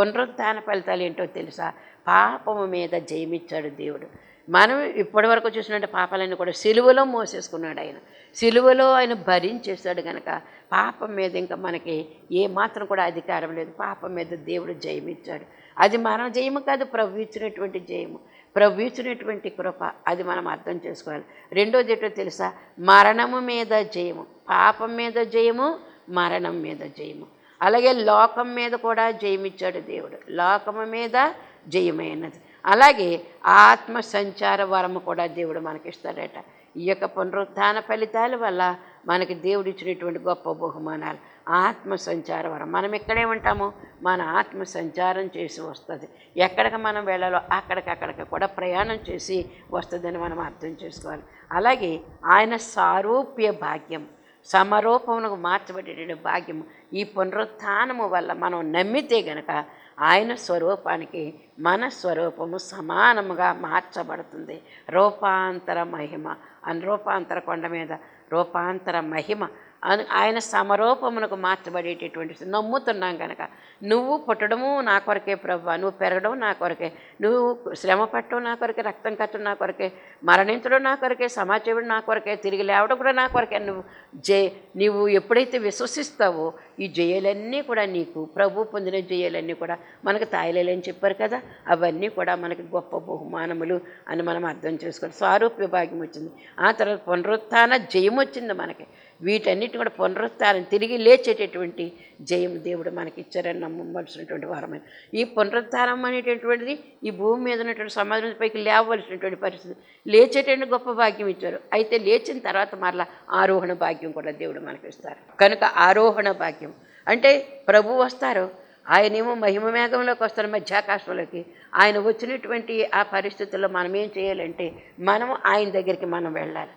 పునరుత్థాన ఫలితాలు ఏంటో తెలుసా? పాపము మీద జయమిచ్చాడు దేవుడు. మనం ఇప్పటి వరకు చూసినట్టు పాపాలన్నీ కూడా సిలువలో మోసేసుకున్నాడు ఆయన. సిలువలో ఆయన భరించేశాడు కనుక పాపం మీద ఇంకా మనకి ఏమాత్రం కూడా అధికారం లేదు. పాపం మీద దేవుడు జయమిచ్చాడు. అది మన జయము కాదు ప్రభు ఇచ్చినటువంటి జయము. ప్రభు ఇచ్చినటువంటి కృప అది మనం అర్థం చేసుకోవాలి. రెండోది ఏంటో తెలుసా? మరణము మీద జయము. పాపం మీద జయము మరణం మీద జయము. అలాగే లోకం మీద కూడా జయమిచ్చాడు దేవుడు. లోకము మీద జయమైనది. అలాగే ఆత్మ సంచార వరము కూడా దేవుడు మనకిస్తాడట. ఈ యొక్క పునరుత్థాన ఫలితాల వల్ల మనకి దేవుడు ఇచ్చినటువంటి గొప్ప బహుమానాలు. ఆత్మ సంచార వరం. మనం ఎక్కడే ఉంటామో మన ఆత్మ సంచారం చేసి వస్తుంది. ఎక్కడికి మనం వెళ్ళాలో అక్కడికక్కడికి కూడా ప్రయాణం చేసి వస్తుందని మనం అర్థం చేసుకోవాలి. అలాగే ఆయన సారూప్య భాగ్యం. సమరూపమునకు మార్చబడేటువంటి భాగ్యము. ఈ పునరుత్నము వల్ల మనం నమ్మితే గనక ఆయన స్వరూపానికి మన స్వరూపము సమానముగా మార్చబడుతుంది. రూపాంతర మహిమ. అని రూపాంతర కొండ మీద రూపాంతర మహిమ ఆయన సమరూపమునకు మార్చబడేటటువంటి నమ్ముతున్నాం కనుక నువ్వు పుట్టడము నా కొరకే ప్రభు. నువ్వు పెరగడం నా కొరకే. నువ్వు శ్రమ పట్టడం నా కొరకే. రక్తం కట్టడం నా కొరకే. మరణించడం నా కొరకే. సమాజం నా కొరకే. తిరిగి లేవడం కూడా నా కొరకే. నువ్వు జయ నువ్వు ఎప్పుడైతే విశ్వసిస్తావో ఈ జయాలన్నీ కూడా నీకు ప్రభు పొందిన జయాలన్నీ కూడా మనకు తాయలేని చెప్పారు కదా. అవన్నీ కూడా మనకి గొప్ప బహుమానములు అని మనం అర్థం చేసుకోవాలి. స్వారూప్య భాగ్యం వచ్చింది. ఆ తర్వాత పునరుత్థాన జయం వచ్చింది మనకి. వీటన్నిటి కూడా పునరుత్థానం తిరిగి లేచేటటువంటి జయం దేవుడు మనకి ఇచ్చారని నమ్మవలసినటువంటి వారమైన ఈ పునరుత్థానం అనేటటువంటిది ఈ భూమి మీద ఉన్నటువంటి సమాజం పైకి లేవలసినటువంటి పరిస్థితి. లేచేటువంటి గొప్ప భాగ్యం ఇచ్చారు. అయితే లేచిన తర్వాత మరలా ఆరోహణ భాగ్యం కూడా దేవుడు మనకి ఇస్తారు కనుక ఆరోహణ భాగ్యం. అంటే ప్రభు వస్తారు. ఆయనేమో మహిమ మేఘంలోకి వస్తారు మధ్యాకాశంలోకి. ఆయన వచ్చినటువంటి ఆ పరిస్థితుల్లో మనం ఏం చేయాలంటే మనం ఆయన దగ్గరికి మనం వెళ్ళాలి.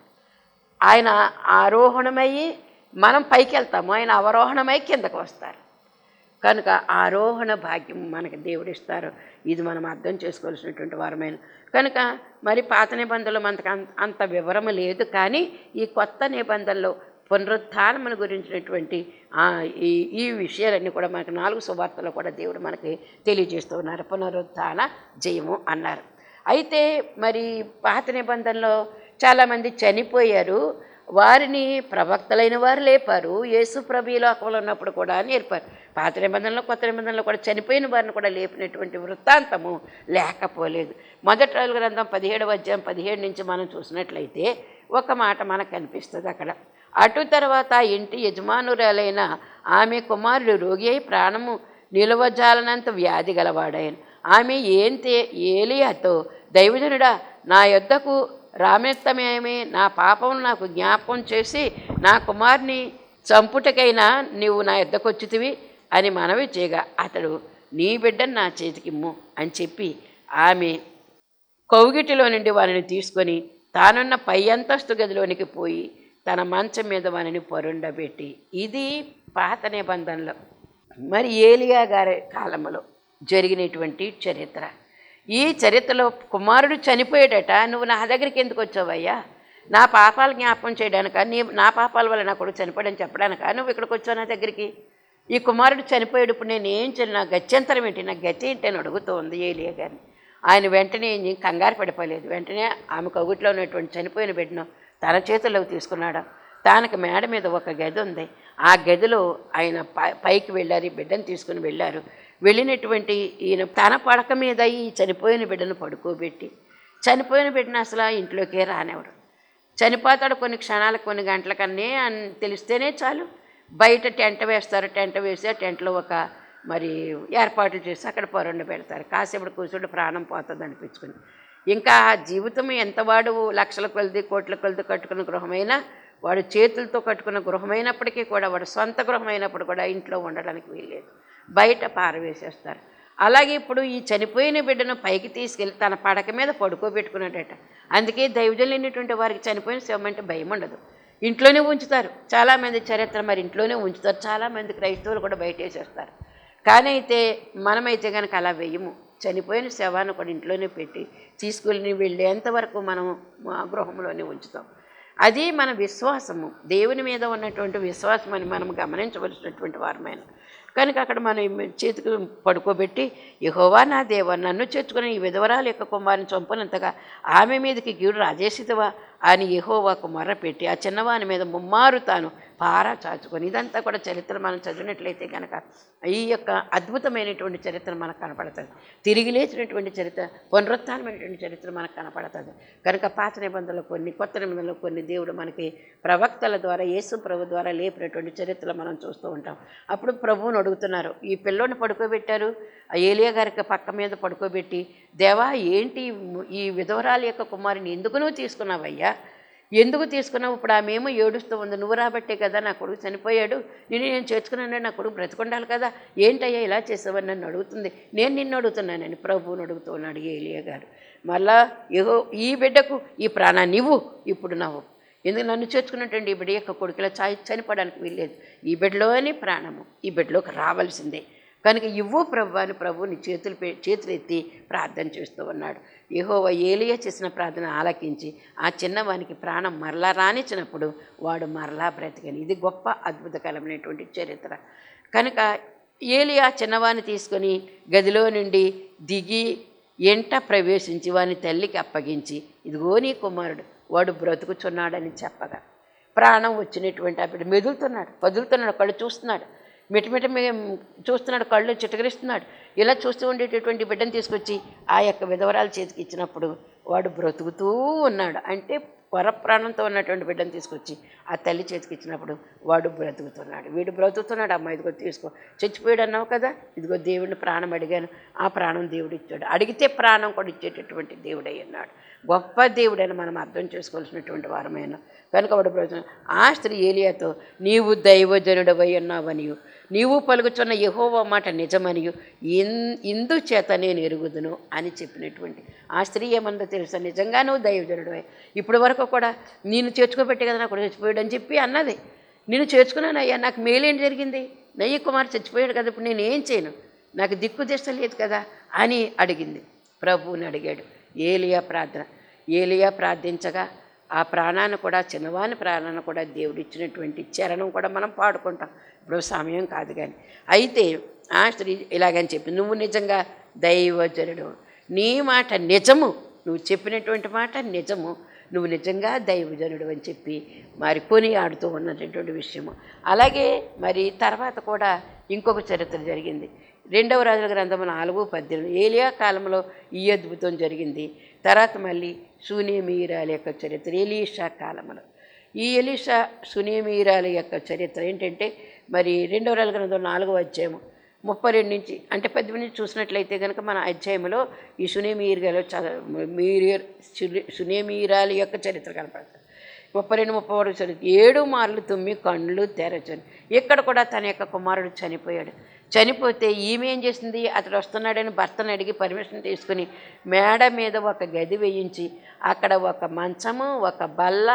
ఆయన ఆరోహణమయ్యి మనం పైకి వెళ్తాము ఆయన అవరోహణమై కిందకు వస్తారు. కనుక ఆరోహణ భాగ్యం మనకి దేవుడిస్తారు. ఇది మనం అర్థం చేసుకోవాల్సినటువంటి వారమైన. కనుక మరి పాత నిబంధనలు మనకు అంత అంత వివరము లేదు కానీ ఈ కొత్త నిబంధనలో పునరుత్థానమును గురించినటువంటి ఈ ఈ విషయాలన్నీ కూడా మనకు నాలుగు సువార్తలు కూడా దేవుడు మనకి తెలియజేస్తూ ఉన్నారు. పునరుత్థాన జయము అన్నారు. అయితే మరి పాత నిబంధనలో చాలామంది చనిపోయారు. వారిని ప్రవక్తలైన వారు లేపారు. యేసు ప్రభు లోకంలో ఉన్నప్పుడు కూడా నేర్పారు. పాత నిబంధనలో కొత్త నిబంధనలో కూడా చనిపోయిన వారిని కూడా లేపినటువంటి వృత్తాంతము లేకపోలేదు. మొదటి రోజు గ్రంథం పదిహేడవ అధ్యాయం పదిహేడు నుంచి మనం చూసినట్లయితే ఒక మాట మనకు కనిపిస్తుంది అక్కడ. అటు తర్వాత ఇంటి యజమానురాలైన ఆమె కుమారుడు రోగి అయి ప్రాణము నిలవజాలనంత వ్యాధి గలవాడాయను ఆమె ఏంతే ఏలియాతో దైవజనుడా నా యొద్దకు రామెత్తమేమి నా పాపం నాకు జ్ఞాపకం చేసి నా కుమారుని చంపుటకైనా నీవు నా ఎద్దకొచ్చుతివి అని మనవి చేయగా అతడు నీ బిడ్డను నా చేతికిమ్ము అని చెప్పి ఆమె కౌగిటిలో నుండి వారిని తీసుకొని తానున్న పై అంతస్తు గదిలోనికి పోయి తన మంచం మీద వారిని పరుండబెట్టి ఇది పాత నిబంధనలో. మరి ఏలియా గారి కాలంలో జరిగినటువంటి చరిత్ర. ఈ చరిత్రలో కుమారుడు చనిపోయాడట నువ్వు నా దగ్గరికి ఎందుకు వచ్చావయ్యా? నా పాపాలు జ్ఞాపకం చేయడానిక? నీ నా పాపాల వల్ల నా కొడుకు చనిపోయాడని చెప్పడానిక? నువ్వు ఇక్కడికి వచ్చావు నా దగ్గరికి? ఈ కుమారుడు చనిపోయాడు ఇప్పుడు నేను ఏం చేయను నా గత్యంతరం ఏంటి? నా గతి ఏంటి అని అడుగుతూ ఉంది ఏలియా గారిని. ఆయన వెంటనే కంగారు పడిపోలేదు. వెంటనే ఆమె కగుట్లో ఉన్నటువంటి చనిపోయిన బిడ్డను తన చేతుల్లోకి తీసుకున్నాడు. తనకి మేడ మీద ఒక గది ఉంది. ఆ గదిలో ఆయన పై- పైకి వెళ్ళారు. ఈ బిడ్డను తీసుకుని వెళ్ళారు. వెళ్ళినటువంటి ఈయన తన పడక మీద ఈ చనిపోయిన బిడ్డను పడుకోబెట్టి చనిపోయిన బిడ్డను అసలు ఇంట్లోకే రానివ్వడు. చనిపోతాడు కొన్ని క్షణాలు కొన్ని గంటలకన్నీ అని తెలిస్తేనే చాలు. బయట టెంట్ వేస్తారు టెంట్ వేసి ఆ టెంట్లో ఒక మరి ఏర్పాట్లు చేసి అక్కడ పొరండు పెడతారు. కాసేపు కూర్చుంటే ప్రాణం పోతుంది అనిపించుకుని ఇంకా ఆ జీవితం ఎంతవాడు లక్షల కొలది కోట్ల కొలది కట్టుకున్న గృహమైనా వాడు చేతులతో కట్టుకున్న గృహమైనప్పటికీ కూడా వాడు సొంత గృహమైనప్పుడు కూడా ఇంట్లో ఉండడానికి వీల్లేదు. బయట పారవేసేస్తారు. అలాగే ఇప్పుడు ఈ చనిపోయిన బిడ్డను పైకి తీసుకెళ్ళి తన పడక మీద పడుకోబెట్టుకున్నాడట అందుకే దైవజనులైనటువంటి వారికి చనిపోయిన శవం అంటే భయం ఉండదు. ఇంట్లోనే ఉంచుతారు. చాలామంది చరిత్ర మరి ఇంట్లోనే ఉంచుతారు. చాలామంది క్రైస్తవులు కూడా బయట వేసేస్తారు. కానీ అయితే మనమైతే కనుక అలా వేయము. చనిపోయిన శవాన్ని కూడా ఇంట్లోనే పెట్టి తీసుకుని వెళ్ళేంతవరకు మనం మా గృహంలోనే ఉంచుతాం. అది మన విశ్వాసము. దేవుని మీద ఉన్నటువంటి విశ్వాసం అని మనం గమనించవలసినటువంటి వారమైన కనుక అక్కడ మనం చేతికి పడుకోబెట్టి యహోవా నా దేవ నన్ను చేర్చుకుని ఈ విధవరాలు యొక్క కుమారుని చంపనంతగా ఆమె మీదకి గీడు రాజేసితవా? అని యహోవాకు మొర్రపెట్టి ఆ చిన్నవాని మీద ముమ్మారు తాను పారా చాచుకొని ఇదంతా కూడా చరిత్ర మనం చదివినట్లయితే కనుక ఈ యొక్క అద్భుతమైనటువంటి చరిత్ర మనకు కనపడుతుంది. తిరిగి లేచినటువంటి చరిత్ర పునరుత్నమైనటువంటి చరిత్ర మనకు కనపడుతుంది. కనుక పాత నిబంధనలు కొన్ని కొత్త నిబంధనలు కొన్ని దేవుడు మనకి ప్రవక్తల ద్వారా యేసు ప్రభు ద్వారా లేపినటువంటి చరిత్రలు మనం చూస్తూ ఉంటాం. అప్పుడు ప్రభువును అడుగుతున్నారు ఈ పిల్లోని పడుకోబెట్టారు. ఆ ఏలియా గారికి పక్క మీద పడుకోబెట్టి దేవా ఏంటి ఈ విధవరాలి యొక్క కుమారుని ఎందుకు నువ్వు తీసుకున్నావయ్యా? ఎందుకు తీసుకున్నావు? ఇప్పుడు ఆమెమో ఏడుస్తూ ఉంది. నువ్వు రాబట్టే కదా నా కొడుకు చనిపోయాడు. నేను నేను చేర్చుకున్నాను నా కొడుకు బ్రతికుండాలి కదా. ఏంటయ్యా ఇలా చేసావని నన్ను అడుగుతుంది. నేను నిన్ను అడుగుతున్నానని ప్రభువుని అడుగుతున్నాడు ఏలియా గారు. మళ్ళా ఏహో ఈ బిడ్డకు ఈ ప్రాణాన్ని ఇవ్వు. ఇప్పుడు నా ఎందుకు నన్ను చేర్చుకున్నటువంటి ఈ బిడ్డ యొక్క కొడుకులా చాయ్ చనిపోవడానికి వీల్లేదు. ఈ బిడ్డలోని ప్రాణము. ఈ బిడ్డలోకి రావాల్సిందే. కనుక ఇవ్వు ప్రభు అని ప్రభుని చేతులు పె చేతులు ఎత్తి ప్రార్థన చేస్తూ ఉన్నాడు. యెహోవా ఏలియా చేసిన ప్రార్థన ఆలకించి ఆ చిన్నవానికి ప్రాణం మరలా రానిచ్చినప్పుడు వాడు మరలా బ్రతికని. ఇది గొప్ప అద్భుతకరమైనటువంటి చరిత్ర. కనుక ఏలియా చిన్నవాని తీసుకొని గదిలో నుండి దిగి ఎంట ప్రవేశించి వాని తల్లికి అప్పగించి ఇదిగో నీ కుమారుడు వాడు బ్రతుకుచున్నాడని చెప్పగా. ప్రాణం వచ్చినటువంటి అప్పుడు బిడ్డ మెదులుతున్నాడు కదులుతున్నాడు కళ్ళు చూస్తున్నాడు. మిటమిట చూస్తున్నాడు కళ్ళు చిటకరిస్తున్నాడు. ఇలా చూస్తూ ఉండేటటువంటి బిడ్డను తీసుకొచ్చి ఆ యొక్క విధవరాల చేతికి ఇచ్చినప్పుడు వాడు బ్రతుకుతూ ఉన్నాడు. అంటే ప్రాణంతో ఉన్నటువంటి బిడ్డను తీసుకొచ్చి ఆ తల్లి చేతికి ఇచ్చినప్పుడు వాడు బ్రతుకుతున్నాడు. వీడు బ్రతుకుతున్నాడు. అమ్మ ఇదిగో తీసుకో. చచ్చిపోయాడు అన్నావు కదా? ఇదిగో దేవుడిని ప్రాణం అడిగాను. ఆ ప్రాణం దేవుడు ఇచ్చాడు. అడిగితే ప్రాణం కూడా ఇచ్చేటటువంటి దేవుడై ఉన్నాడు. గొప్ప దేవుడని మనం అర్థం చేసుకోవాల్సినటువంటి వారమైన. కనుక వాడు బ్రతుకు ఆ స్త్రీ ఏలియాతో నీవు దైవజనుడవై ఉన్నావనియు. నీవు పలుకుచున్న యహోవా మాట నిజమనియు. ఇన్ ఇందు చేత నేను ఎరుగుదును అని చెప్పినటువంటి ఆ స్త్రీ ఏమందో తెలుసా? నిజంగా నువ్వు దైవజనుడివే. ఇప్పటి వరకు కూడా నేను చేర్చుకోబెట్టే కదా నాకు చచ్చిపోయాడు అని చెప్పి అన్నది. నేను చేర్చుకున్నాను అయ్యా నాకు మేలేం జరిగింది? నయ్య కుమార్ చచ్చిపోయాడు కదా ఇప్పుడు నేను ఏం చేయను? నాకు దిక్కు లేదు కదా అని అడిగింది. ప్రభువుని అడిగాడు. ఏలియా ప్రార్థన. ఏలియా ప్రార్థించగా ఆ ప్రాణాన్ని కూడా చిన్నవాని ప్రాణాన్ని కూడా దేవుడు ఇచ్చినటువంటి చరణం కూడా మనం పాడుకుంటాం. ఇప్పుడు సమయం కాదు కానీ అయితే ఆ స్త్రీ ఇలాగని చెప్పి నువ్వు నిజంగా దైవజనుడు. నీ మాట నిజము. నువ్వు చెప్పినటువంటి మాట నిజము. నువ్వు నిజంగా దైవజనుడు అని చెప్పి మరి కొని ఆడుతూ ఉన్నటువంటి విషయము. అలాగే మరి తర్వాత కూడా ఇంకొక చరిత్ర జరిగింది. రెండవ రాజుల గ్రంథము నాలుగు పద్దెనిమిది. ఏలియా కాలంలో ఈ అద్భుతం జరిగింది. తర్వాత మళ్ళీ సూనేమీరాల యొక్క చరిత్ర ఎలీషా కాలంలో ఈ ఎలీషా సునీమీరాల యొక్క చరిత్ర ఏంటంటే మరి రెండవ రాజుల గ్రంథం నాలుగవ అధ్యాయము ముప్పై రెండు నుంచి అంటే పది నుంచి చూసినట్లయితే కనుక మన అధ్యాయంలో ఈ సునేమీరాల మీరియర్ సునేమీరాల యొక్క చరిత్ర కనపడుతుంది ముప్పై రెండు ముప్పై ఒకటి చరిత్ర ఏడు మార్లు తుమ్మి కళ్ళు తెరచని ఇక్కడ కూడా తన యొక్క కుమారుడు చనిపోయాడు. చనిపోతే ఈమె ఏం చేసింది? అతడు వస్తున్నాడని భర్తను అడిగి పర్మిషన్ తీసుకుని మేడ మీద ఒక గది వేయించి అక్కడ ఒక మంచము ఒక బల్ల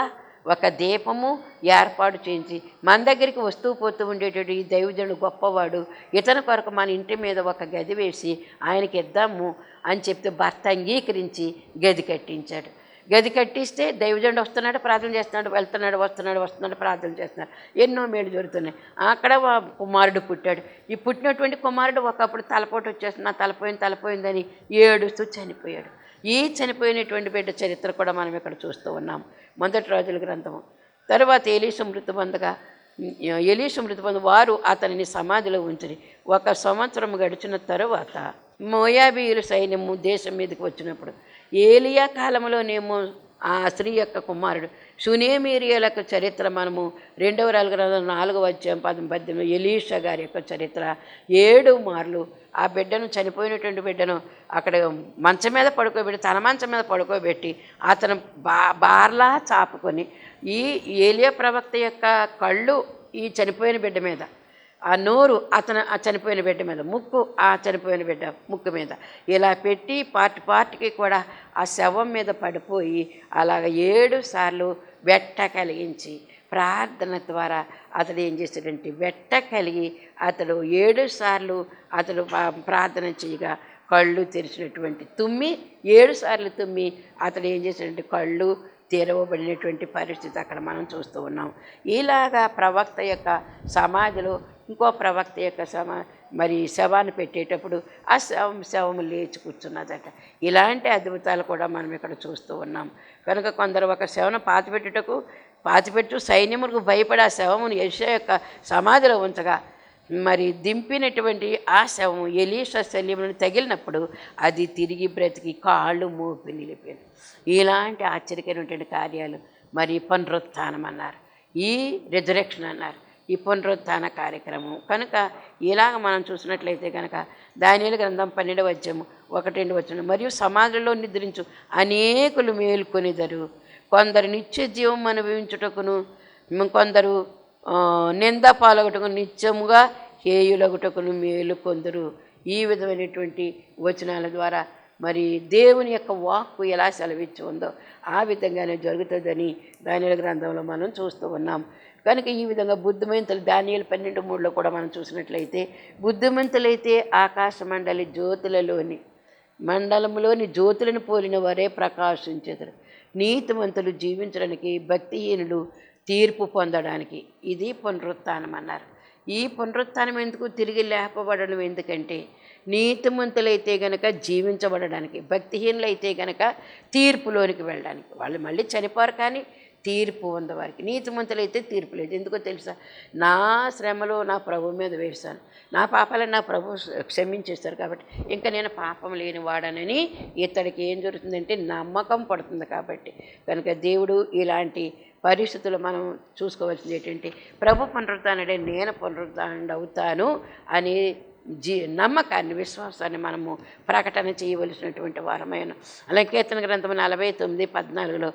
ఒక దీపము ఏర్పాటు చేయించి మన దగ్గరికి వస్తూ పోతూ ఉండేటటువంటి ఈ దైవజనుడు గొప్పవాడు. ఇతని కొరకు మన ఇంటి మీద ఒక గది వేసి ఆయనకి ఇద్దాము అని చెప్తే భర్త అంగీకరించి గది కట్టించాడు. గది కట్టిస్తే దైవజండు వస్తున్నాడు ప్రార్థన చేస్తున్నాడు వెళ్తున్నాడు వస్తున్నాడు వస్తున్నాడు ప్రార్థన చేస్తున్నాడు. ఎన్నో మేలు జరుగుతున్నాయి. అక్కడ వా- కుమారుడు పుట్టాడు. ఈ పుట్టినటువంటి కుమారుడు ఒకప్పుడు తలపోటు వచ్చేస్తున్నా నా తలపోయింది తలపోయిందని ఏడుస్తూ చనిపోయాడు. ఈ చనిపోయినటువంటి బిడ్డ చరిత్ర కూడా మనం ఇక్కడ చూస్తూ ఉన్నాం మొదటి రోజుల గ్రంథము తర్వాత ఎలీష మృతి ఎలీసు మృతుబంధు మృతి వారు అతనిని సమాధిలో ఉంచిరి. ఒక సంవత్సరం గడిచిన తరువాత మోయాబీయుల సైన్యము దేశం మీదకి వచ్చినప్పుడు ఏలియా కాలంలోనేమో ఆ స్త్రీ యొక్క కుమారుడు. సునేమీరియలకు చరిత్ర మనము రెండవ రాలుగు నాలుగవ అధ్యాయం పదం పద్దెనిమిది ఎలీషా గారి యొక్క చరిత్ర. ఏడు మార్లు ఆ బిడ్డను చనిపోయినటువంటి బిడ్డను అక్కడ మంచం మీద పడుకోబెట్టి తన మంచం మీద పడుకోబెట్టి అతను బా బార్లా చాపుకొని ఈ ఏలియా ప్రవక్త యొక్క కళ్ళు ఈ చనిపోయిన బిడ్డ మీద ఆ నోరు అతను ఆ చనిపోయిన బిడ్డ మీద ముక్కు ఆ చనిపోయిన బిడ్డ ముక్కు మీద. ఇలా పెట్టి పార్ట్ పార్ట్కి కూడా ఆ శవం మీద పడిపోయి అలాగ ఏడు సార్లు వెట్ట కలిగించి ప్రార్థన ద్వారా అతడు ఏం చేశాడంటే వెట్ట కలిగి అతడు ఏడు సార్లు అతడు ప్రార్థన చేయగా కళ్ళు తెరిచినటువంటి తుమ్మి ఏడు సార్లు తుమ్మి అతడు ఏం చేశాడంటే కళ్ళు తెరవబడినటువంటి పరిస్థితి అక్కడ మనం చూస్తూ ఉన్నాం. ఇలాగా ప్రవక్త యొక్క సమాధిలో ఇంకో ప్రవక్త యొక్క సమా మరి శవాన్ని పెట్టేటప్పుడు ఆ శవం శవం లేచి కూర్చున్నదట. ఇలాంటి అద్భుతాలు కూడా మనం ఇక్కడ చూస్తూ ఉన్నాం. కనుక కొందరు ఒక శవను పాతిపెట్టుటకు పాతిపెట్టు సైన్యములకు భయపడి ఆ శవమును యశ యొక్క సమాధిలో ఉంచగా మరి దింపినటువంటి ఆ శవం ఎలీష శల్యములను తగిలినప్పుడు అది తిరిగి బ్రతికి కాళ్ళు మోపి నిలిపాను ఇలాంటి ఆశ్చర్యకరమైనటువంటి కార్యాలు మరి పునరుత్థానం అన్నారు. ఈ రిజరెక్షన్ అన్నారు. ఈ పునరుత్థాన కార్యక్రమం. కనుక ఇలాగ మనం చూసినట్లయితే కనుక దానిల గ్రంథం పన్నెండు వచ్చాము ఒకటి రెండు వచ్చిన మరియు సమాజంలో నిద్రించు. అనేకులు మేల్కొనిదరు. కొందరు నిత్య జీవం అనుభవించుటకును. కొందరు నింద పాలగటకు నిత్యముగా హేయులగుటకును మేలు కొందరు ఈ విధమైనటువంటి వచనాల ద్వారా మరి దేవుని యొక్క వాక్కు ఎలా సెలవిచ్చి ఉందో ఆ విధంగానే జరుగుతుందని దానిల గ్రంథంలో మనం చూస్తూ ఉన్నాం. కనుక ఈ విధంగా బుద్ధిమంతులు దానియలు పన్నెండు మూడులో కూడా మనం చూసినట్లయితే బుద్ధిమంతులైతే ఆకాశ మండలి జ్యోతులలోని మండలంలోని జ్యోతులను పోలిన వారే ప్రకాశించెదరు. నీతిమంతులు జీవించడానికి భక్తిహీనులు తీర్పు పొందడానికి. ఇది పునరుత్నం అన్నారు. ఈ పునరుత్నం ఎందుకు? తిరిగి లేపబడడం ఎందుకంటే నీతిమంతులైతే గనక జీవించబడడానికి భక్తిహీనులైతే గనక తీర్పులోనికి వెళ్ళడానికి. వాళ్ళు మళ్ళీ చనిపోరు కానీ తీర్పు ఉందవారికి నీతిమంతులైతే తీర్పు లేదు. ఎందుకో తెలుసా? నా శ్రమలో నా ప్రభు మీద వేశాను. నా పాపాలను నా ప్రభు క్షమించేస్తారు కాబట్టి ఇంకా నేను పాపం లేని వాడనని ఇతడికి ఏం జరుగుతుందంటే నమ్మకం పడుతుంది కాబట్టి. కనుక దేవుడు ఇలాంటి పరిస్థితులు మనం చూసుకోవాల్సింది ఏంటంటే ప్రభు పునరుత్డే నేను పునరుత్థానుడు అవుతాను అని జీ నమ్మకాన్ని విశ్వాసాన్ని మనము ప్రకటన చేయవలసినటువంటి వారమైన. అలాగే కీర్తన గ్రంథం నలభై తొమ్మిది పద్నాలుగులో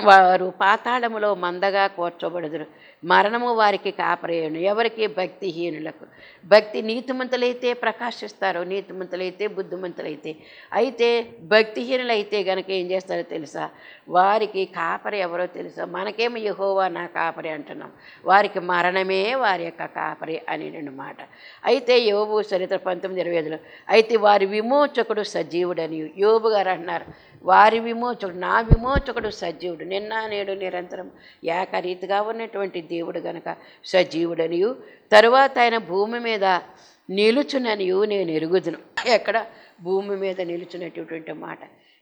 వారు పాతాళములో మందగా కూర్చోబడుదురు. మరణము వారికి కాపరేయను. ఎవరికి? భక్తిహీనులకు. భక్తి నీతిమంతులైతే ప్రకాశిస్తారు నీతిమంతులైతే బుద్ధిమంతులైతే. అయితే భక్తిహీనులైతే గనక ఏం చేస్తారో తెలుసా? వారికి కాపరి ఎవరో తెలుసా? మనకేమో యహోవా నా కాపరి అంటున్నాం. వారికి మరణమే వారి యొక్క కాపరి అని మాట. అయితే యోబు చరిత్ర పంతొమ్మిది ఇరవై ఐదులో అయితే వారి విమోచకుడు సజీవుడని యోబు గారు అంటున్నారు వారి విమోచకుడు నా విమోచకుడు సజీవుడు నిన్న నేడు నిరంతరం ఏకరీతిగా ఉన్నటువంటి దేవుడు గనక సజీవుడనియు తరువాత ఆయన భూమి మీద నిలుచుననియు నేను ఎరుగుదును. ఎక్కడ? భూమి మీద నిలుచునటువంటి మాట.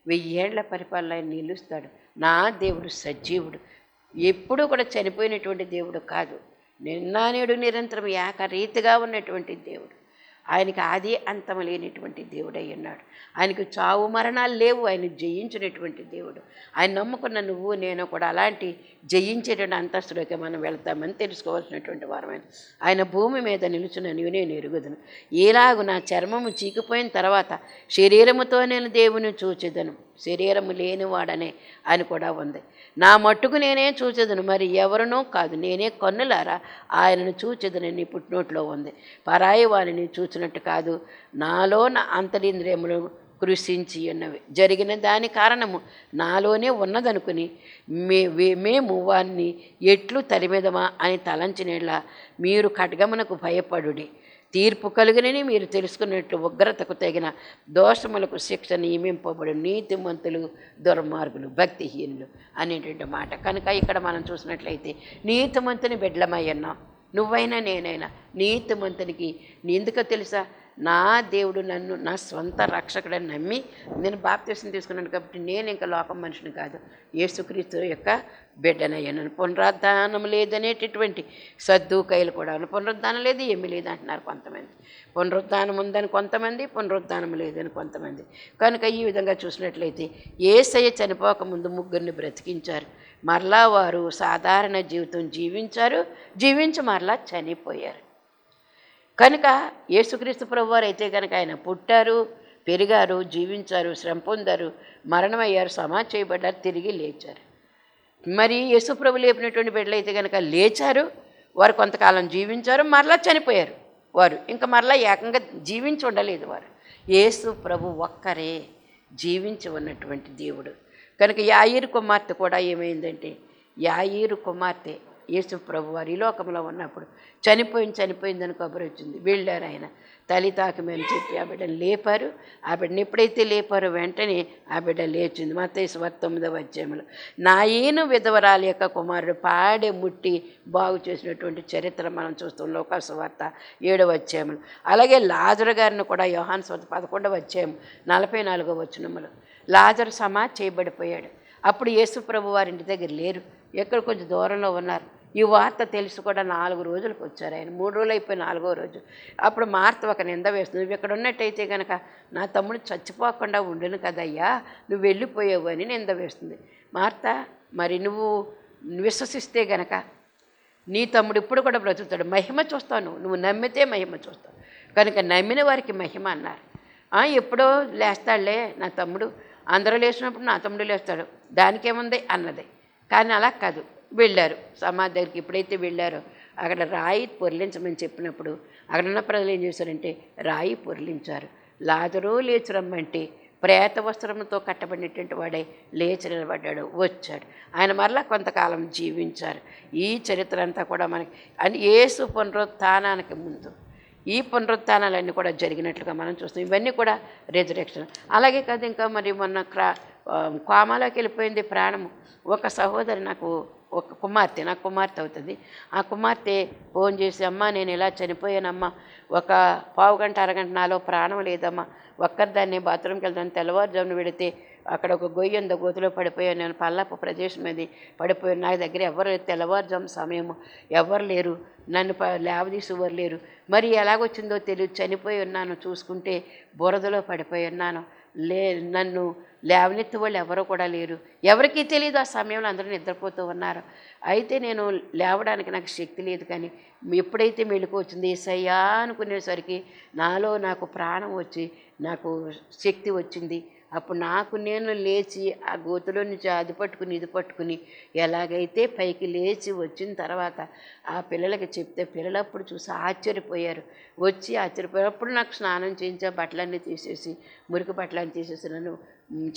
వెయ్యేళ్ళ పరిపాలన ఆయన నిలుస్తాడు. నా దేవుడు సజీవుడు. ఎప్పుడూ కూడా చనిపోయినటువంటి దేవుడు కాదు. నిన్న నేడు నిరంతరం ఏకరీతిగా ఉన్నటువంటి దేవుడు. ఆయనకి ఆది అంతం లేనటువంటి దేవుడై ఉన్నాడు. ఆయనకు చావు మరణాలు లేవు. ఆయన జయించినటువంటి దేవుడు. ఆయన నమ్ముకున్న నువ్వు నేను కూడా అలాంటి జయించేటువంటి అంతస్తులోకి మనం వెళ్తామని తెలుసుకోవాల్సినటువంటి వారమైన ఆయన భూమి మీద నిలుచున్న నేను ఎరుగుదును. ఇలాగు నా చర్మము చీకిపోయిన తర్వాత శరీరముతో నేను దేవుని చూచెదను. శరీరము లేనివాడనే అని కూడా ఉంది. నా మట్టుకు నేనే చూచెదను మరి ఎవరినో కాదు. నేనే కన్నులారా ఆయనను చూచేదనని పుట్టినోట్లో ఉంది. పరాయి వారిని చూచినట్టు కాదు నాలో నా అంతరింద్రియములు కృషించి ఉన్నవి. జరిగిన దాని కారణము నాలోనే ఉన్నదనుకుని మే మేము వారిని ఎట్లు తరిమెదమా అని తలంచినేలా మీరు ఖడ్గమునకు భయపడుడి. తీర్పు కలుగునని మీరు తెలుసుకున్నట్లు ఉగ్రతకు తగిన దోషములకు శిక్ష నియమింపబడు నీతిమంతులు దుర్మార్గులు భక్తిహీనులు అనేటువంటి మాట. కనుక ఇక్కడ మనం చూసినట్లయితే నీతిమంతుని బిడ్డలమై ఉన్నాం. నువ్వైనా నేనైనా నీతిమంతునికి నీ ఎందుకో తెలుసా? నా దేవుడు నన్ను నా స్వంత రక్షకుడని నమ్మి నేను బాప్తీసం తీసుకున్నాను కాబట్టి నేను ఇంకా లోకం మనిషిని కాదు. యేసుక్రీస్తు యొక్క బిడ్డనయ్యాను. పునరుద్ధానం లేదనేటటువంటి సద్దుకైలు కూడా పునరుద్ధానం లేదు ఏమీ లేదు అంటున్నారు కొంతమంది. పునరుద్ధానం ఉందని కొంతమంది పునరుద్ధానం లేదని కొంతమంది. కనుక ఈ విధంగా చూసినట్లయితే ఏసయ్య చనిపోకముందు ముగ్గురిని బ్రతికించారు. మరలా వారు సాధారణ జీవితం జీవించారు. జీవించి మరలా చనిపోయారు. కనుక యేసుక్రీస్తు ప్రభు వారు అయితే కనుక ఆయన పుట్టారు పెరిగారు జీవించారు శ్రమ పొందారు మరణమయ్యారు సమా చేయబడ్డారు తిరిగి లేచారు. మరి యేసుప్రభు లేపినటువంటి బిడ్డలు అయితే కనుక లేచారు వారు కొంతకాలం జీవించారు మరలా చనిపోయారు వారు. ఇంకా మరలా ఏకంగా జీవించి ఉండలేదు వారు. యేసు ప్రభు ఒక్కరే జీవించి ఉన్నటువంటి దేవుడు. కనుక యాయిరు కుమార్తె కూడా ఏమైందంటే యాయిరు కుమార్తె యేసు ప్రభు వారు ఈ లోకంలో ఉన్నప్పుడు చనిపోయింది చనిపోయిందని కబురు వచ్చింది. వెళ్ళారు ఆయన. తల్లి తాకమని చెప్పి ఆ బిడ్డను లేపారు. ఆ బిడ్డను ఎప్పుడైతే లేపారో వెంటనే ఆ బిడ్డ లేచింది. మతేసు తొమ్మిదవ అధ్యాయంలో. నాయను విధవరాలి యొక్క కుమారుడు పాడే ముట్టి బాగు చేసినటువంటి చరిత్ర మనం చూస్తాం. లోకాసు వార్త ఏడవ అధ్యాయంలో. అలాగే లాజరు గారిని కూడా యోహాన్ స్వార్త పదకొండవ అధ్యాయం నలభై నాలుగవ వచనములు లాజరు సమా చేయబడిపోయాడు. అప్పుడు యేసు ప్రభు వారి ఇంటి దగ్గర లేరు. ఎక్కడ కొంచెం దూరంలో ఉన్నారు. ఈ వార్త తెలిసి కూడా నాలుగు రోజులకు వచ్చారు ఆయన. మూడు రోజులు అయిపోయి నాలుగో రోజు. అప్పుడు మార్త ఒక నింద వేస్తుంది. నువ్వు ఇక్కడ ఉన్నట్టయితే కనుక నా తమ్ముడు చచ్చిపోకుండా ఉండును కదయ్యా. నువ్వు వెళ్ళిపోయావు అని నింద వేస్తుంది. మార్త మరి నువ్వు విశ్వసిస్తే గనక నీ తమ్ముడు ఇప్పుడు కూడా బ్రతుకుతాడు. మహిమ చూస్తావు నువ్వు. నువ్వు నమ్మితే మహిమ చూస్తావు. కనుక నమ్మిన వారికి మహిమ అన్నారు. "ఆ, ఎప్పుడో లేస్తాడులే నా తమ్ముడు. అందరూ లేచినప్పుడు నా తమ్ముడు లేస్తాడు. దానికేముంది? అన్నది. కానీ అలా కాదు. వెళ్ళారు. సమాధి దగ్గరికి ఎప్పుడైతే వెళ్ళారో అక్కడ రాయి పొర్లించమని చెప్పినప్పుడు అక్కడ ఉన్న ప్రజలు ఏం చేశారంటే రాయి పొర్లించారు. లాజరు లేచి రమ్మంటే ప్రేత వస్త్రంతో కట్టబడినటువంటి వాడే లేచి నిలబడ్డాడు వచ్చాడు. ఆయన మరలా కొంతకాలం జీవించారు. ఈ చరిత్ర అంతా కూడా మనకి అని ఏసు పునరుత్థానానికి ముందు. ఈ పునరుత్థానాలన్నీ కూడా జరిగినట్లుగా మనం చూస్తాం. ఇవన్నీ కూడా రిజరెక్షన్ అలాగే కాదు ఇంకా మరి మొన్న క్రా కోమాలోకి వెళ్ళిపోయింది ప్రాణము. ఒక సహోదరి నాకు ఒక కుమార్తె నా కుమార్తె అవుతుంది. ఆ కుమార్తె ఫోన్ చేసి అమ్మా నేను ఇలా చనిపోయానమ్మా. ఒక పావు గంట అరగంట నాలో ప్రాణం లేదమ్మా. ఒక్కరిదాన్ని బాత్రూమ్కి వెళ్తాను తెల్లవారుజామున పెడితే అక్కడ ఒక గొయ్యి ఉంది గోతులో పడిపోయాను. నేను పల్లపు ప్రదేశం అది పడిపోయాను. నా దగ్గర ఎవరు తెల్లవారుజాము సమయము. ఎవరు లేరు. నన్ను ప ఎవరు లేరు. మరి ఎలాగొచ్చిందో తెలియదు చనిపోయి ఉన్నాను. చూసుకుంటే బురదలో పడిపోయి ఉన్నాను. లే నన్ను లేవనెత్తి వాళ్ళు ఎవరో కూడా లేరు. ఎవరికీ తెలియదు ఆ సమయంలో అందరూ నిద్రపోతూ ఉన్నారు. అయితే నేను లేవడానికి నాకు శక్తి లేదు కానీ ఎప్పుడైతే మెలకు వచ్చింది ఏసయ్యా అనుకునేసరికి నాలో నాకు ప్రాణం వచ్చి నాకు శక్తి వచ్చింది. అప్పుడు నాకు నేను లేచి ఆ గోతులో నుంచి అది పట్టుకుని ఇది పట్టుకుని ఎలాగైతే పైకి లేచి వచ్చిన తర్వాత ఆ పిల్లలకి చెప్తే పిల్లలు అప్పుడు చూసి ఆశ్చర్యపోయారు. వచ్చి ఆశ్చర్యపోయినప్పుడు నాకు స్నానం చేయించా బట్టలన్నీ తీసేసి మురికి బట్టలన్నీ తీసేసి నన్ను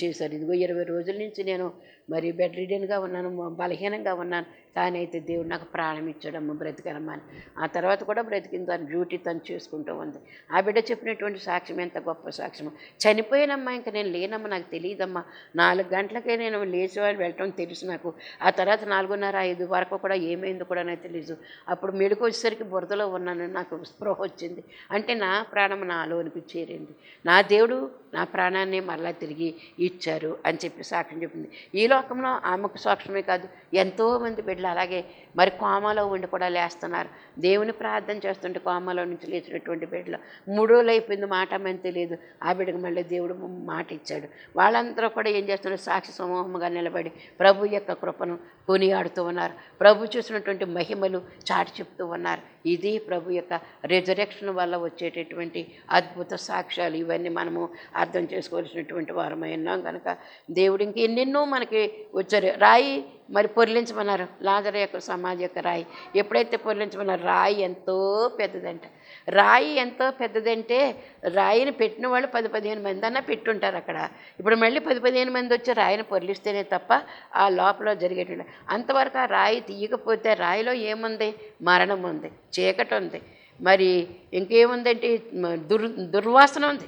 చేశారు. ఇదిగో ఇరవై రోజుల నుంచి నేను మరి బెడ్ రిడెన్గా ఉన్నాను బలహీనంగా ఉన్నాను. తానైతే దేవుడు నాకు ప్రాణం ఇచ్చాడమ్మ బ్రతికనమ్మా అని. ఆ తర్వాత కూడా బ్రతికింది తన డ్యూటీ తను చేసుకుంటూ ఉంది. ఆ బిడ్డ చెప్పినటువంటి సాక్ష్యం ఎంత గొప్ప సాక్ష్యం చనిపోయానమ్మా ఇంకా నేను లేనమ్మా నాకు తెలియదమ్మా నాలుగు గంటలకే నేను లేచి వెళ్ళటం తెలుసు నాకు. ఆ తర్వాత నాలుగున్నర ఐదు వరకు కూడా ఏమైందో కూడా నాకు తెలియదు అప్పుడు మెడుకు వచ్చేసరికి బురదలో ఉన్నాను నాకు స్పృహ వచ్చింది. అంటే నా ప్రాణం నాలోనికి చేరింది. నా దేవుడు నా ప్రాణాన్ని మరలా తిరిగి ఇచ్చారు అని చెప్పి సాక్ష్యం చెప్పింది. ఈ లోకంలో ఆమెకు సాక్ష్యమే కాదు ఎంతోమంది బిడ్డలు అలాగే మరి కోమాలో ఉండి కూడా లేస్తున్నారు. దేవుని ప్రార్థన చేస్తుంటే కోమాలో నుంచి లేచినటువంటి బిడ్డలు మూడు అయిపోయింది మాట అని తెలియదు. ఆ బిడ్డకు మళ్ళీ దేవుడు మాట ఇచ్చాడు. వాళ్ళందరూ కూడా ఏం చేస్తున్నారు? సాక్షి సమూహంగా నిలబడి ప్రభు యొక్క కృపను కొనియాడుతూ ఉన్నారు. ప్రభు చూసినటువంటి మహిమలు చాటి చెప్తూ ఉన్నారు. ఇది ప్రభు యొక్క రిజరెక్షన్ వల్ల వచ్చేటటువంటి అద్భుత సాక్ష్యాలు. ఇవన్నీ మనము అర్థం చేసుకోవాల్సినటువంటి వారమై ఉన్నాం. కనుక దేవుడు ఇంక ఎన్నెన్నో మనకి వచ్చారు. రాయి మరి పొర్లించమన్నారు. లాజర్ యొక్క సమాజ యొక్క రాయి. ఎప్పుడైతే పొర్లించమన్నారు రాయి ఎంతో పెద్దదంట. రాయి ఎంతో పెద్దదంటే రాయిని పెట్టిన వాళ్ళు పది పదిహేను మంది అన్నా పెట్టుంటారు అక్కడ. ఇప్పుడు మళ్ళీ పది పదిహేను మంది వచ్చి రాయిని పొర్లిస్తేనే తప్ప ఆ లోపల జరిగేటువంటి అంతవరకు ఆ రాయి తీయకపోతే రాయిలో ఏముంది? మరణం ఉంది. చీకటి ఉంది. మరి ఇంకేముందంటే దుర్ దుర్వాసన ఉంది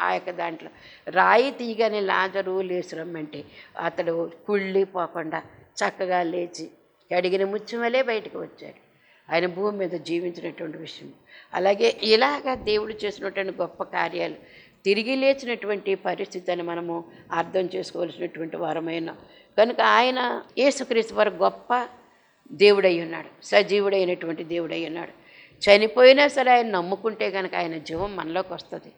ఆ యొక్క దాంట్లో. రాయి తీయగానే లాజరు లేచురమ్మంటే అతడు కుళ్ళిపోకుండా చక్కగా లేచి అడిగిన ముత్యమలే బయటకు వచ్చాడు. ఆయన భూమి మీద జీవించినటువంటి విషయం. అలాగే ఇలాగా దేవుడు చేసినటువంటి గొప్ప కార్యాలు తిరిగి లేచినటువంటి పరిస్థితిని మనము అర్థం చేసుకోవాల్సినటువంటి వారమైన. కనుక ఆయన యేసుక్రీస్తు వారు గొప్ప దేవుడై ఉన్నాడు సజీవుడైనటువంటి దేవుడై ఉన్నాడు. చనిపోయినా సరే ఆయన నమ్ముకుంటే కనుక ఆయన జీవం మనలోకి వస్తుంది.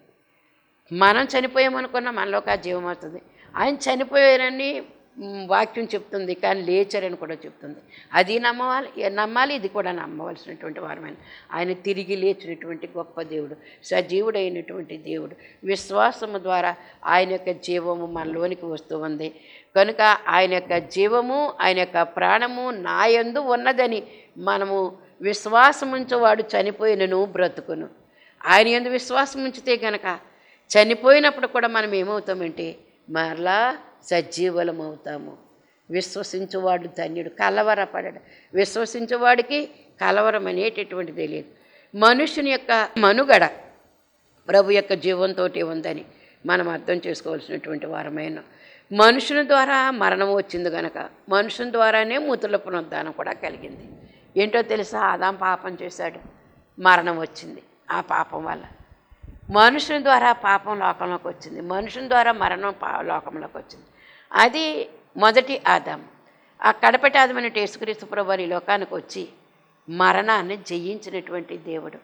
మనం చనిపోయామనుకున్న మనలోకి ఆ జీవం వస్తుంది. ఆయన చనిపోయారని వాక్యం చెప్తుంది కానీ లేచరని కూడా చెప్తుంది. అది నమ్మవాలి నమ్మాలి ఇది కూడా నమ్మవలసినటువంటి వారమైన ఆయన తిరిగి లేచినటువంటి గొప్ప దేవుడు సజీవుడైనటువంటి దేవుడు. విశ్వాసము ద్వారా ఆయన యొక్క జీవము మనలోనికి వస్తూ ఉంది. కనుక ఆయన యొక్క జీవము ఆయన యొక్క ప్రాణము నాయందు ఉన్నదని మనము విశ్వాసముంచు వాడు చనిపోయినను బ్రతుకును. ఆయన ఎందు విశ్వాసం ఉంచితే గనక చనిపోయినప్పుడు కూడా మనం ఏమవుతామంటే మరలా సజీవులం అవుతాము విశ్వసించువాడు ధన్యుడు కలవరపడడు. విశ్వసించువాడికి కలవరం అనేటటువంటి తెలియదు. మనుషుని యొక్క మనుగడ ప్రభు యొక్క జీవంతో ఉందని మనం అర్థం చేసుకోవాల్సినటువంటి వారమైన మనుషుని ద్వారా మరణం వచ్చింది కనుక మనుషుని ద్వారానే మూతుల పునరుద్ధానం కూడా కలిగింది. ఏంటో తెలుసా? ఆదాం పాపం చేశాడు. మరణం వచ్చింది ఆ పాపం వల్ల. మనుషుని ద్వారా పాపం లోకంలోకి వచ్చింది. మనుషుని ద్వారా మరణం పా లోకంలోకి వచ్చింది. అది మొదటి ఆదాం. ఆ కడపటి ఆదమైన యేసుక్రీస్తు ప్రభు లోకానికి వచ్చి మరణాన్ని జయించినటువంటి దేవుడు.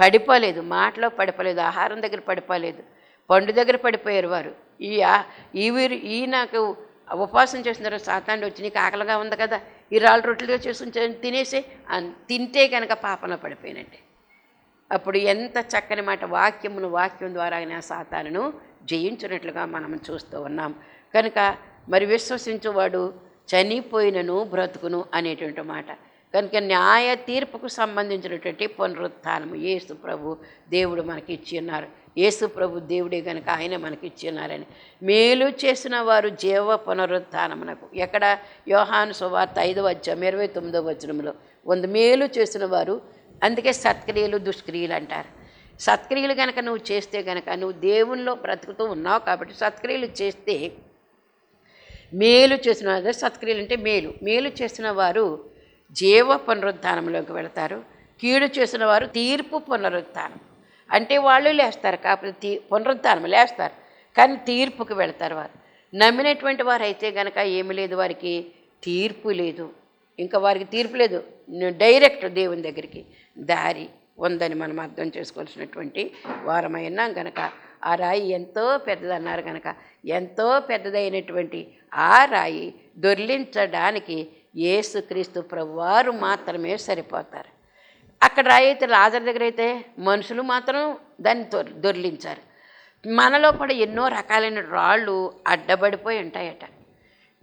పడిపోలేదు. మాటలో పడిపోలేదు. ఆహారం దగ్గర పడిపోలేదు. పండు దగ్గర పడిపోయారు వారు. ఈ ఈ వీరు ఈ నాకు ఉపవాసం చేస్తున్నారు. సాతాండి వచ్చి నీకు ఆకలిగా ఉంది కదా. ఈ రాళ్ళు రొట్టెలుగా చేసుకుని తినేసి తింటే కనుక పాపంలో పడిపోయినట్టే. అప్పుడు ఎంత చక్కని మాట వాక్యమును వాక్యం ద్వారా ఆయన జయించినట్లుగా మనం చూస్తూ ఉన్నాం. కనుక మరి విశ్వసించువాడు చనిపోయినను బ్రతుకును అనేటువంటి మాట. కనుక న్యాయ తీర్పుకు సంబంధించినటువంటి పునరుత్థానము. యేసు ప్రభు దేవుడు మనకి ఇచ్చి ఉన్నారు. యేసు ప్రభు దేవుడే కనుక ఆయన మనకి ఇచ్చి ఉన్నారని. మేలు చేసిన వారు జీవ పునరుత్నమునకు ఎక్కడ? యోహాను సువార్త ఐదవ అధ్యాయం ఇరవై తొమ్మిదవ వచనంలో ఉంది మేలు చేసిన వారు అందుకే సత్క్రియలు దుష్క్రియలు అంటారు. సత్క్రియలు కనుక నువ్వు చేస్తే కనుక నువ్వు దేవునిలో బ్రతుకుతూ ఉన్నావు కాబట్టి సత్క్రియలు చేస్తే మేలు చేసిన అదే సత్క్రియలు అంటే మేలు. మేలు చేసిన వారు జీవ పునరుద్ధానంలోకి వెళతారు. కీడు చేసిన వారు తీర్పు పునరుద్ధానం. అంటే వాళ్ళు లేస్తారు కాకపోతే తీ పునరుద్ధానం లేస్తారు. కానీ తీర్పుకు వెళతారు వారు. నమ్మినటువంటి వారు అయితే కనుక ఏమి లేదు వారికి తీర్పు లేదు. ఇంకా వారికి తీర్పు లేదు. డైరెక్ట్ దేవుని దగ్గరికి దారి ఉందని మనం అర్థం చేసుకోవాల్సినటువంటి వారమైనా గనక ఆ రాయి ఎంతో పెద్దదన్నారు కనుక ఎంతో పెద్దదైనటువంటి ఆ రాయి దొర్లించడానికి యేసుక్రీస్తు ప్రభువారు మాత్రమే సరిపోతారు. అక్కడ రాయి అయితే లాజర్ దగ్గర అయితే మనుషులు మాత్రం దాన్ని దొర్లించారు. మనలో కూడా ఎన్నో రకాలైన రాళ్ళు అడ్డబడిపోయి ఉంటాయట.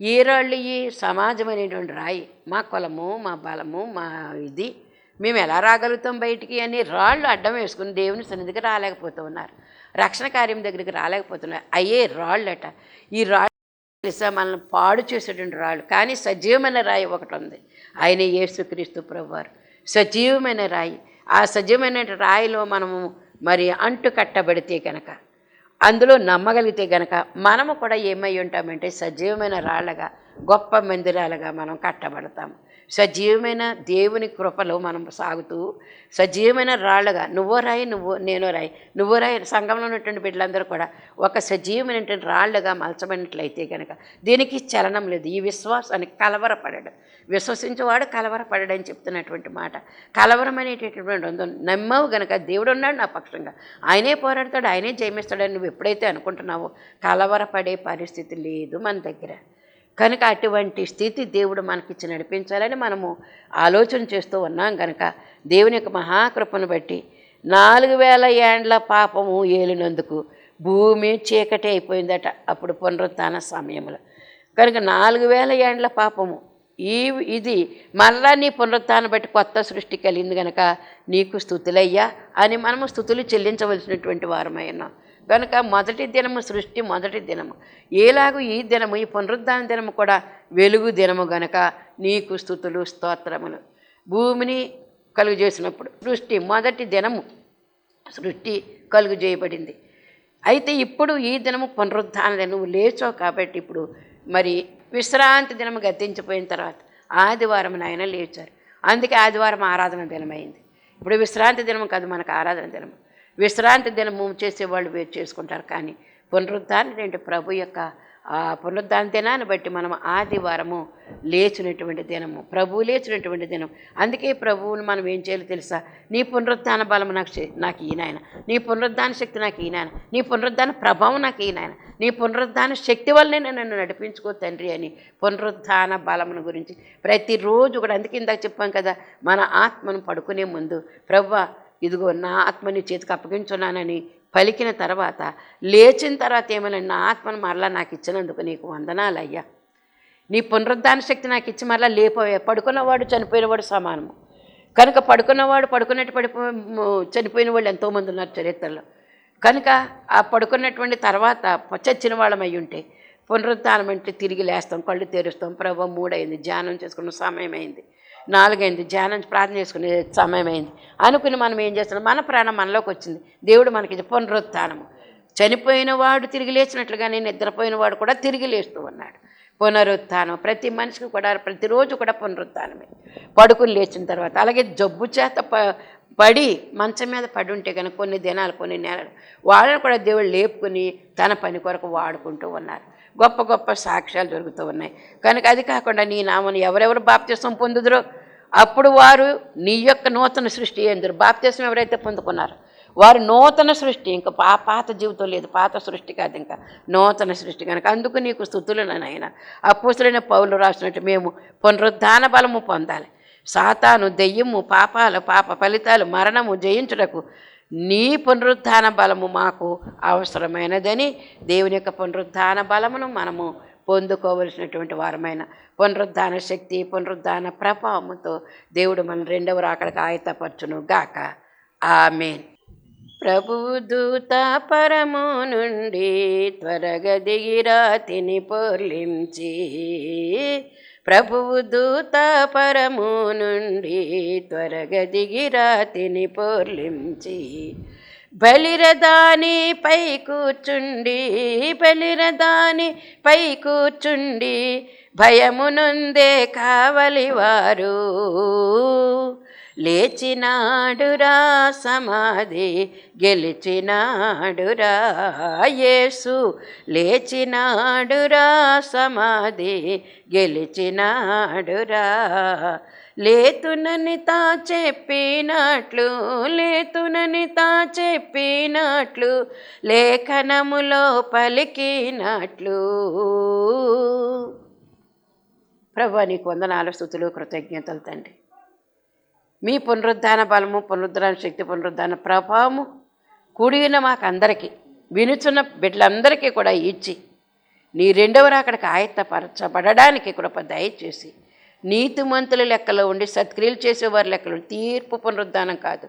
ఈ రాళ్ళు ఈ సమాజం అనేటువంటి రాయి. మా కులము మా బలము మా ఇది. మేము ఎలా రాగలుగుతాం బయటికి అని రాళ్ళు అడ్డం వేసుకుని దేవుని సన్నిధికి రాలేకపోతూ ఉన్నారు. రక్షణ కార్యం దగ్గరికి రాలేకపోతున్నారు. అయ్యే రాళ్ళట. ఈ రాళ్ళు తెలుసా? మనల్ని పాడు చేసేటువంటి రాళ్ళు. కానీ సజీవమైన రాయి ఒకటి ఉంది. ఆయన యేసుక్రీస్తు ప్రభువారు. సజీవమైన రాయి. ఆ సజీవమైన రాయిలో మనము మరి అంటు కట్టబడితే కనుక అందులో నమ్మగలిగితే గనక మనము కూడా ఏమై ఉంటామంటే సజీవమైన రాళ్ళగా గొప్ప మందిరాలుగా మనం కట్టబడతాము సజీవమైన దేవుని కృపలో మనం సాగుతూ సజీవమైన రాళ్ళగా నువ్వో రాయి నువ్వు నేనో రాయి నువ్వో రాయి సంఘంలో ఉన్నటువంటి బిడ్డలందరూ కూడా ఒక సజీవమైనటువంటి రాళ్ళగా మలచబడినట్లయితే కనుక దీనికి చలనం లేదు. ఈ విశ్వాసానికి కలవరపడడు విశ్వసించేవాడు కలవరపడడని చెప్తున్నటువంటి మాట కలవరం అనేటటువంటి నమ్మవు గనక దేవుడు ఉన్నాడు నా పక్షంగా. ఆయనే పోరాడతాడు ఆయనే జయమిస్తాడని నువ్వు ఎప్పుడైతే అనుకుంటున్నావో కలవరపడే పరిస్థితి లేదు మన దగ్గర. కనుక అటువంటి స్థితి దేవుడు మనకిచ్చి నడిపించాలని మనము ఆలోచన చేస్తూ ఉన్నాం కనుక దేవుని యొక్క మహాకృపను బట్టి నాలుగు వేల ఏండ్ల పాపము ఏలినందుకు భూమి చీకటి అయిపోయిందట అప్పుడు పునరుత్న సమయంలో. కనుక నాలుగు వేల ఏండ్ల పాపము ఈ ఇది మరలా నీ పునరుత్థానం బట్టి కొత్త సృష్టి కలిగింది కనుక నీకు స్థుతులయ్యా అని మనము స్థుతులు చెల్లించవలసినటువంటి వారమై ఉన్నాం. కనుక మొదటి దినము సృష్టి మొదటి దినము. ఏలాగు ఈ దినము ఈ పునరుద్ధాన దినము కూడా వెలుగు దినము గనక నీకు స్థుతులు స్తోత్రములు. భూమిని కలుగు చేసినప్పుడు సృష్టి మొదటి దినము సృష్టి కలుగు చేయబడింది. అయితే ఇప్పుడు ఈ దినము పునరుద్ధాన దినము నువ్వు లేచావు కాబట్టి ఇప్పుడు మరి విశ్రాంతి దినము గతించిపోయిన తర్వాత ఆదివారం నాయన లేచారు. అందుకే ఆదివారం ఆరాధన దినమైంది. ఇప్పుడు విశ్రాంతి దినం కాదు మనకు ఆరాధన దినం విశ్రాంతి దినము చేసేవాళ్ళు వేరు చేసుకుంటారు. కానీ పునరుద్ధానం ఏంటి ప్రభు యొక్క ఆ పునరుద్ధాన దినాన్ని బట్టి మనం ఆదివారము లేచినటువంటి దినము. ప్రభు లేచినటువంటి దినం. అందుకే ప్రభువుని మనం ఏం చేయాలి తెలుసా? నీ పునరుద్ధాన బలం నాకు నాకు ఈయన నీ పునరుద్ధాన శక్తి నాకు ఈయన నీ పునరుద్ధాన ప్రభావం నాకు ఈయన నీ పునరుద్ధాన శక్తి వల్లనే నేను నన్ను నడిపించుకో తండ్రి అని పునరుద్ధాన బలమును గురించి ప్రతిరోజు కూడా అందుకే ఇందాక చెప్పాం కదా మన ఆత్మను పడుకునే ముందు ప్రభు ఇదిగో నా ఆత్మని చేతికి అప్పగించున్నానని పలికిన తర్వాత లేచిన తర్వాత ఏమైనా నా ఆత్మను మరలా నాకు ఇచ్చినందుకు నీకు వందనాలయ్యా. నీ పునరుద్ధాన శక్తి నాకు ఇచ్చి మరలా లేపోయా పడుకున్నవాడు చనిపోయినవాడు సమానము. కనుక పడుకున్నవాడు పడుకున్నట్టు పడిపో చనిపోయిన వాళ్ళు ఎంతోమంది ఉన్నారు చరిత్రలో. కనుక ఆ పడుకున్నటువంటి తర్వాత చచ్చిన వాళ్ళం అయి ఉంటే పునరుద్ధానం అంటే తిరిగి లేస్తాం కళ్ళు తెరుస్తాం. ప్రభు మూడైంది. ధ్యానం చేసుకున్న సమయం అయింది నాలుగైంది. ధ్యానం ప్రార్థన చేసుకునే సమయం అయింది అనుకుని మనం ఏం చేస్తున్నాం? మన ప్రాణం మనలోకి వచ్చింది. దేవుడు మనకి ఇది పునరుత్థానము చనిపోయిన వాడు తిరిగి లేచినట్లుగానే నిద్రపోయిన వాడు కూడా తిరిగి లేస్తూ ఉన్నాడు. పునరుత్థానం ప్రతి మనిషికి కూడా ప్రతిరోజు కూడా పునరుత్థానమే పడుకుని లేచిన తర్వాత అలాగే జబ్బు చేత ప పడి మంచం మీద పడి ఉంటే కనుక కొన్ని దినాలు కొన్ని నెలలు వాళ్ళని కూడా దేవుడు లేపుకుని తన పని కొరకు వాడుకుంటూ ఉన్నారు. గొప్ప గొప్ప సాక్ష్యాలు జరుగుతూ ఉన్నాయి. కనుక అది కాకుండా నీ నామను ఎవరెవరు బాప్త్యసం పొందుదురో? అప్పుడు వారు నీ యొక్క నూతన సృష్టి ఎందురు? బాప్త్యసం ఎవరైతే పొందుకున్నారో? వారు నూతన సృష్టి ఇంకా పా పాత జీవితం లేదు పాత సృష్టి కాదు ఇంకా. నూతన సృష్టి కనుక అందుకు నీకు స్థుతులు నాయన. అప్పుసులైన పౌలు రాసినట్టు మేము పునరుద్ధాన బలము పొందాలి. సాతాను దెయ్యము పాపాలు పాప ఫలితాలు మరణము జయించుటకు నీ పునరుద్ధాన బలము మాకు అవసరమైనదని దేవుని యొక్క పునరుద్ధాన బలమును మనము పొందుకోవలసినటువంటి వారమైన పునరుద్ధాన శక్తి పునరుద్ధాన ప్రభావముతో దేవుడు మన రెండవ రాకడికి ఆయతపరచును గాక. ఆమెన్. ప్రభువు దూత పరము నుండి త్వరగా దిగిరా తిని పొర్లించి ప్రభువు దూత పరము నుండి త్వరగా దిగిరా పూర్లించి పొర్లించి బలిరదాని పై కూర్చుండి బలిరదాని పై కూర్చుండి భయమునుందే కావలివారు లేచినాడురా సమాధి గెలిచినాడురా యేసు. లేచినాడురా సమాధి గెలిచినాడురా. లేతునని తా చెప్పినట్లు లేతునని తా చెప్పినట్లు లేఖనములో పలికినట్లు. ప్రభు నీకు వందనాల స్థుతులు కృతజ్ఞతలు తండ్రి. మీ పునరుద్ధాన బలము పునరుద్ధాన శక్తి పునరుద్ధాన ప్రభావము కూడిన మాకందరికీ వినుచున్న బిడ్డలందరికీ కూడా ఇచ్చి నీ రెండవ రాకడికి ఆయత్తపరచబడడానికి కృప దయచేసి నీతిమంతుల లెక్కలో ఉండి సత్క్రియలు చేసేవారి లెక్కలో తీర్పు పునరుద్ధానం కాదు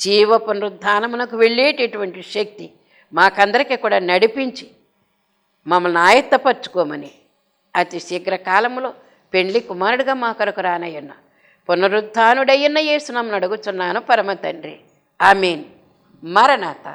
జీవ పునరుద్ధానమునకు వెళ్ళేటటువంటి శక్తి మాకందరికీ కూడా నడిపించి మమ్మల్ని ఆయత్తపరచుకోమని అతి శీఘ్ర కాలంలో పెండ్లి కుమారుడిగా మా కొరకు రానయ్యన్నా. పునరుద్ధానుడయ్యన్న యేసునామను అడుగుచున్నాను పరమ తండ్రి ఆమెన్. మరణాత.